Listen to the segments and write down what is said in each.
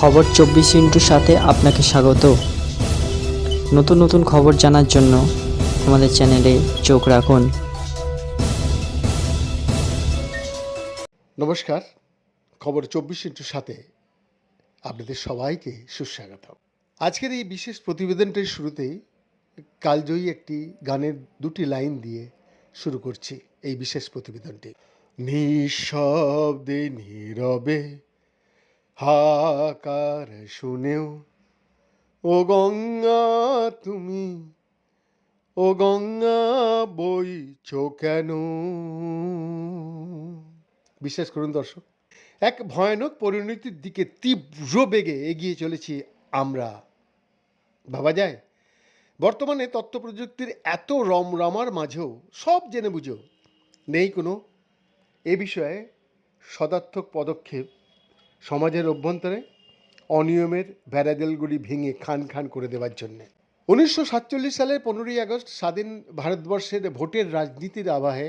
খবর চব্বিশ ইন্টুর সাথে আপনাকে স্বাগত। নতুন নতুন খবর জানার জন্য আমাদের চ্যানেলে চোখ রাখুন। নমস্কার, খবর চব্বিশ ইন্টুর সাথে আপনাদের সবাইকে সুস্বাগত আজকের এই বিশেষ প্রতিবেদনটির শুরুতেই কালজয়ী একটি গানের দুটি লাইন দিয়ে শুরু করছি এই বিশেষ প্রতিবেদনটি। নিঃশব্দে নীরবে হাকার শুনেও, ও গঙ্গা তুমি, ও গঙ্গা বইছ কেন? বিশ্বাস করুন দর্শক, এক ভয়ানক পরিণতির দিকে তীব্র বেগে এগিয়ে চলেছি আমরা। ভাবা যায়, বর্তমানে তথ্য প্রযুক্তির এত রমরমার মাঝেও সব জেনে বুঝেও নেই কোনো এ বিষয়ে সদার্থক পদক্ষেপ সমাজের অভ্যন্তরে অনিয়মের ব্যারাদেলগুলি ভেঙে খান খান করে দেওয়ার জন্যে। উনিশশো সাতচল্লিশ সালের পনেরোই আগস্ট স্বাধীন ভারতবর্ষের ভোটের রাজনীতির আবাহে,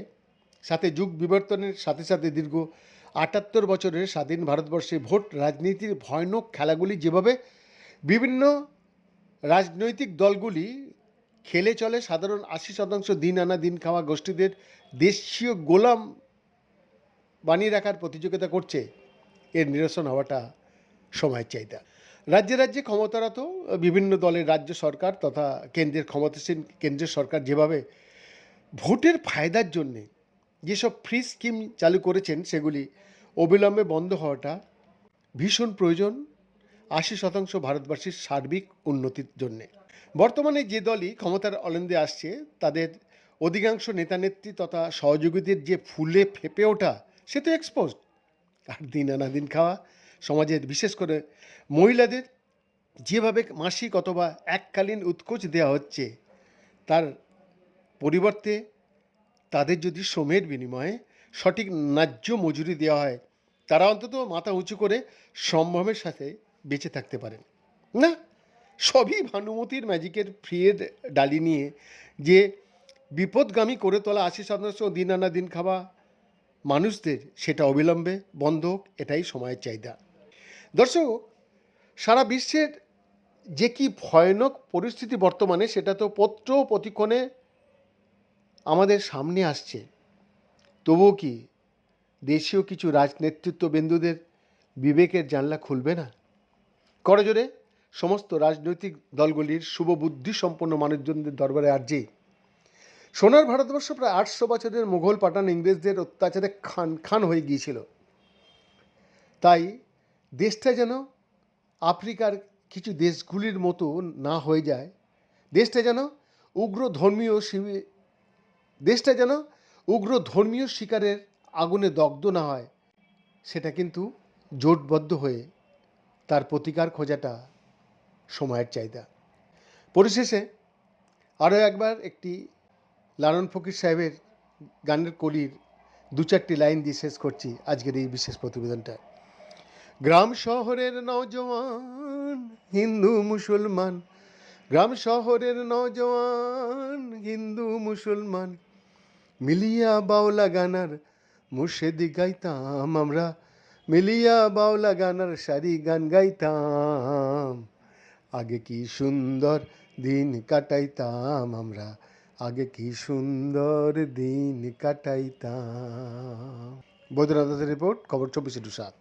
সাথে যুগ বিবর্তনের সাথে সাথে দীর্ঘ আটাত্তর বছরের স্বাধীন ভারতবর্ষে ভোট রাজনীতির ভয়ানক খেলাগুলি যেভাবে বিভিন্ন রাজনৈতিক দলগুলি খেলে চলে, সাধারণ আশি শতাংশ দিন আনা দিন খাওয়া গোষ্ঠীদের দেশীয় গোলাম বানিয়ে রাখার প্রতিযোগিতা করছে এর নিরসন হওয়াটা সময়ের চাহিদা। রাজ্যে রাজ্যে ক্ষমতারত বিভিন্ন দলের রাজ্য সরকার তথা কেন্দ্রের ক্ষমতাসীন কেন্দ্রের সরকার যেভাবে ভোটের ফায়দার জন্যে যেসব ফ্রি স্কিম চালু করেছেন, সেগুলি অবিলম্বে বন্ধ হওয়াটা ভীষণ প্রয়োজন, আশি শতাংশ ভারতবাসীর সার্বিক উন্নতির জন্যে। বর্তমানে যে দলই ক্ষমতার অলেন্দে আসছে, তাদের অধিকাংশ নেতানেত্রী তথা সহযোগীদের যে ফুলে ফেপে ওঠা, সে তো এক্সপোজড আর দিন আনা দিন খাওয়া। সমাজের বিশেষ করে মহিলাদের যেভাবে মাসিক অথবা এককালীন উৎকোচ দেওয়া হচ্ছে, তার পরিবর্তে তাদের যদি শ্রমের বিনিময়ে সঠিক ন্যায্য মজুরি দেওয়া হয়, তারা অন্তত মাথা উঁচু করে সম্ভ্রমের সাথে বেঁচে থাকতে পারেন। না? সবই ভানুমতির ম্যাজিকের ফ্রিয়ের ডালি নিয়ে যে বিপদগামী করে তোলা আশি শতাংশ দিন আনা দিন খাওয়া মানুষদের সেটা অবিলম্বে বন্ধ হোক, এটাই সময়ের চাহিদা। দর্শক, সারা বিশ্বের যে কি ভয়ানক পরিস্থিতি বর্তমানে, সেটা তো পত্র প্রতিক্ষণে আমাদের সামনে আসছে। তবুও কি দেশীয় কিছু রাজনেতৃত্ব বিন্দুদের বিবেকের জানলা খুলবে না? করজোরে সমস্ত রাজনৈতিক দলগুলির শুভবুদ্ধি সম্পন্ন মানুষজনদের দরবারে আর্জি সোনার ভারতবর্ষ প্রায় আটশো বছরের মুঘল পাঠান ইংরেজদের অত্যাচারে খান খান হয়ে গিয়েছিল। তাই দেশটা যেন আফ্রিকার কিছু দেশগুলির মতো না হয়ে যায়, দেশটা যেন উগ্র ধর্মীয় দেশটা যেন উগ্র ধর্মীয় শিকারের আগুনে দগ্ধ না হয়, সেটা কিন্তু জোটবদ্ধ হয়ে তার প্রতিকার খোঁজাটা সময়ের চাহিদা। পরিশেষে আরও একবার একটি লালন ফকির সাহেবের গানের কলির দু চারটি লাইন দিয়ে শেষ করছি আজকের এই বিশেষ প্রতিবেদনটা। গ্রাম শহরের নওজওয়ান হিন্দু, মুসলমান। গ্রাম শহরের নওজওয়ান হিন্দু, মুসলমান। মিলিয়া বাউলা গানার মুর্শেদি গাইতাম আমরা। মিলিয়া বাউলা গানার সারি গান গাইতাম। আগে কি সুন্দর দিন কাটাইতাম আমরা। আগে কি সুন্দর দিন কাটাইতাম। বৈদ্যনাথ রিপোর্ট খবর চব্বিশে টু সাত